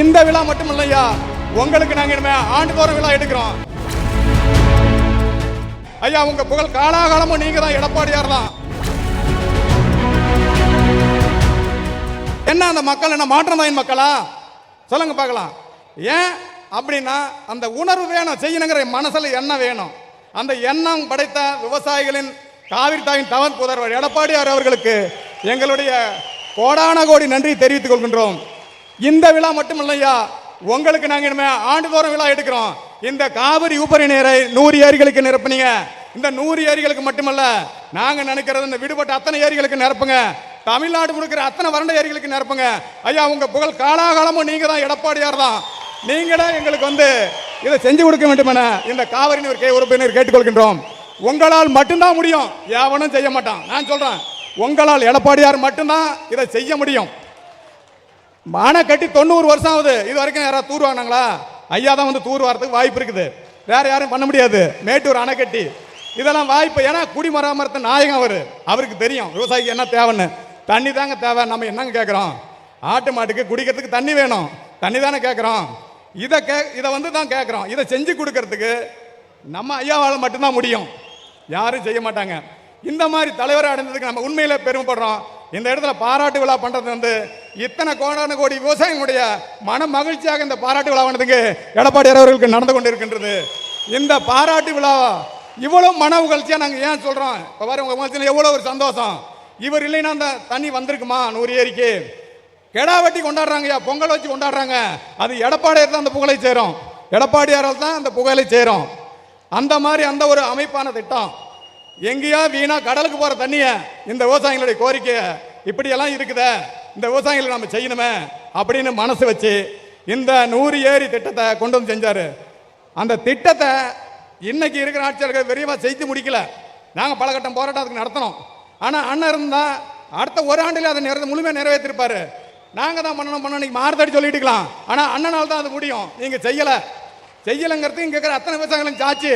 இந்த விழா மட்டும் இல்லையா உங்களுக்கு நாங்க இனிமே ஆண்டுதோறும் விழா எடுக்கிறோம். ஐயா உங்க புகழ் காலாகாலமும் நீங்க தான் எடப்பாடியார் தான் என்ன அந்த மக்கள் என்ன மாற்றமாயின் மக்களா? சொல்லுங்க பார்க்கலாம். ஏன் அப்படின்னா அந்த உணர்வு வேணும் செய்யணுங்கிற மனசுல என்ன வேணும். அந்த எண்ணம் படைத்த விவசாயிகளின் காவிரி தாயின் தவன் புதர்வர் எடப்பாடியார் அவர்களுக்கு எங்களுடைய கோடான கோடி நன்றி தெரிவித்துக் கொள்கின்றோம். இந்த விழா மட்டுமில்லையா உங்களுக்கு நாங்க இனிமே ஆண்டுதோறும் விழா எடுக்கிறோம். இந்த காவிரி உபரி நீரை நூறு ஏரிகளுக்கு நிரப்புனீங்க. இந்த நூறு ஏரிகளுக்கு மட்டுமல்ல நாங்க நினைக்கிறது இந்த விடுபட்ட அத்தனை ஏரிகளுக்கு நிரப்புங்க. தமிழ்நாடு கொடுக்குற அத்தனை வறண்ட ஏரிகளுக்கு நிரப்புங்க. ஐயா உங்க புகழ் காலாகாலமும் நீங்க தான் எடப்பாடியார் தான். நீங்களே எங்களுக்கு வந்து இதை செஞ்சு கொடுக்க வேண்டும் என இந்த காவிரி நீர் கே உறுப்பினர் கேட்டுக்கொள்கின்றோம். உங்களால் மட்டும்தான் முடியும். எவனும் செய்ய மாட்டான். நான் சொல்றேன் உங்களால் எடப்பாடியார் மட்டும்தான் இதை செய்ய முடியும். அணை கட்டி தொண்ணூறு வருஷம் ஆகுது. இது வரைக்கும் யாராவது தூர் வாங்கினாங்களா? ஐயா தான் வந்து தூர் வரதுக்கு வாய்ப்பு இருக்குது. வேற யாரும் பண்ண முடியாது. மேட்டூர் அணை கட்டி. இதெல்லாம் வாய்ப்பு. ஏன்னா குடிமராமரத்து நாயகம் அவர். அவருக்கு தெரியும். விவசாயிக்கு என்ன தேவைன்னு. தண்ணி தாங்க தேவை. நம்ம என்னங்க கேட்குறோம் ஆட்டு மாட்டுக்கு குடிக்கிறதுக்கு தண்ணி வேணும். தண்ணி தானே கேட்குறோம் இதை கே இதை வந்து தான் கேட்குறோம் இதை செஞ்சு கொடுக்கறதுக்கு நம்ம ஐயாவால் மட்டும்தான் முடியும். யாரும் செய்ய மாட்டாங்க. இந்த மாதிரி தலைவரை அடைந்ததுக்கு நம்ம உண்மையில் பெருமைப்படுறோம். இந்த இடத்துல பாராட்டு விழா பண்ணுறது வந்து இத்தனை கோடான கோடி விவசாயிகளுடைய மன மகிழ்ச்சியாக இந்த பாராட்டு விழா பண்ணதுக்கு எடப்பாடியார் அவர்களுக்கு நடந்து கொண்டிருக்கின்றது. இந்த பாராட்டு விழா இவ்வளவு மன உகழ்ச்சியா நாங்க ஏன் சொல்றோம்? இப்ப பாரு உங்க முகத்துல எவ்வளவு ஒரு சந்தோஷம். இவர் இல்லைன்னா அந்த தண்ணி வந்திருக்குமா நூறு ஏரிக்கு? கெடா வெட்டி கொண்டாடுறாங்கய்யா பொங்கல் வச்சு கொண்டாடுறாங்க. அது எடப்பாடியார் தான் அந்த புகழை சேரும். எடப்பாடியாரால் தான் அந்த புகழை சேரும். அந்த மாதிரி அந்த ஒரு அமைப்பான திட்டம். எங்கேயா வீணா கடலுக்கு போற தண்ணிய இந்த விவசாயிகளுடைய கோரிக்கை இப்படியெல்லாம் இருக்குதே. இந்த விவசாயிகளுக்கு நம்ம செய்யணுமே அப்படின்னு மனசு வச்சு இந்த நூறு ஏரி திட்டத்தை கொண்டு வந்து செஞ்சார். அந்த திட்டத்தை இன்னைக்கு இருக்கிற ஆட்சியாளர்கள் விரைவாக செய்து முடிக்கல. நாங்கள் பல கட்டம் போராட்டம் அதுக்கு நடத்தினோம் ஆனால் அண்ணன் இருந்தால் அடுத்த ஒரு ஆண்டில் அதை நிறைய முழுமையாக நிறைவேற்றிருப்பாரு. நாங்கள் தான் பண்ணணும் பண்ணணும். மாறுதடி சொல்லிட்டுக்கலாம் ஆனால் அண்ணனால் தான் அது முடியும். நீங்கள் செய்யலை. செய்யலைங்கிறது இங்கே இருக்கிற அத்தனை விவசாயிகளும் சாச்சு.